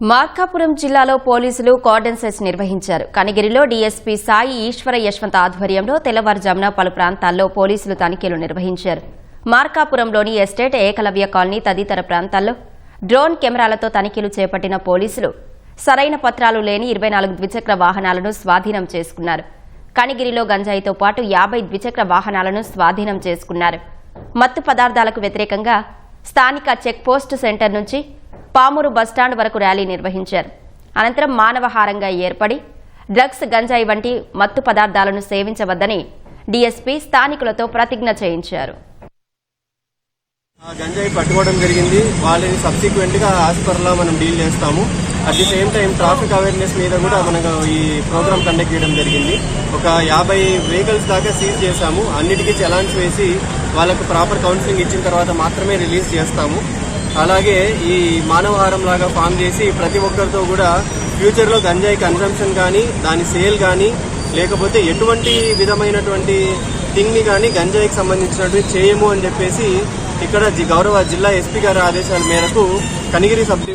మార్కాపురం జిల్లాలో పోలీసులు కార్డన్ సెస్ నిర్వహించారు. కనిగిరిలో డీఎస్పీ సాయి ఈశ్వర యశ్వంత్ ఆధ్వర్యంలో తెల్లవారుజామున పలు ప్రాంతాల్లో పోలీసులు తనిఖీలు నిర్వహించారు. మార్కాపురంలోని ఎస్టేట్ ఏకలవ్య కాలనీ తదితర ప్రాంతాల్లో డ్రోన్ కెమెరాలతో తనిఖీలు చేపట్టిన పోలీసులు సరైన పత్రాలు లేని ఇరవై నాలుగు ద్విచక్ర వాహనాలను స్వాధీనం చేసుకున్నారు. కనిగిరిలో గంజాయితో పాటు యాభై ద్విచక్ర వాహనాలను స్వాధీనం చేసుకున్నారు. మత్తు పదార్థాలకు వ్యతిరేకంగా స్థానిక చెక్ పోస్ట్ సెంటర్ నుంచి పామూరు బస్టాండ్ వరకు ర్యాలీ నిర్వహించారు. అనంతరం మానవహారంగా ఏర్పడి డ్రగ్స్ గంజాయి వంటి మత్తు పదార్థాలను సేవించవద్దని డీఎస్పీ స్థానికులతో ప్రతిజ్ఞ చేయించారు. గంజాయి పట్టుకోవడం జరిగింది. వాళ్ళని సబ్సిక్వెంట్గా హాస్పిటల్లో మనం డీల్ చేస్తాము. At the same time traffic awareness మీద కూడా మనకు ఈ ప్రోగ్రామ్ కండక్ట్ చేయడం జరిగింది. ఒక యాభై వెహికల్స్ దాకా సీజ్ చేశాము. అన్నిటికీ చలాన్స్ వేసి వాళ్ళకు ప్రాపర్ కౌన్సిలింగ్ ఇచ్చిన తర్వాత మాత్రమే రిలీజ్ చేస్తాము. అలాగే ఈ మానవహారం లాగా ఫామ్ చేసి ప్రతి ఒక్కరితో కూడా ఫ్యూచర్లో గంజాయి కన్సంప్షన్ కానీ దాని సేల్ కానీ లేకపోతే ఎటువంటి విధమైనటువంటి థింగ్ని కానీ గంజాయికి సంబంధించినటువంటి చేయము అని చెప్పేసి ఇక్కడ జి- గౌరవ జిల్లా ఎస్పీ గారి ఆదేశాల మేరకు కనిగిరి సబ్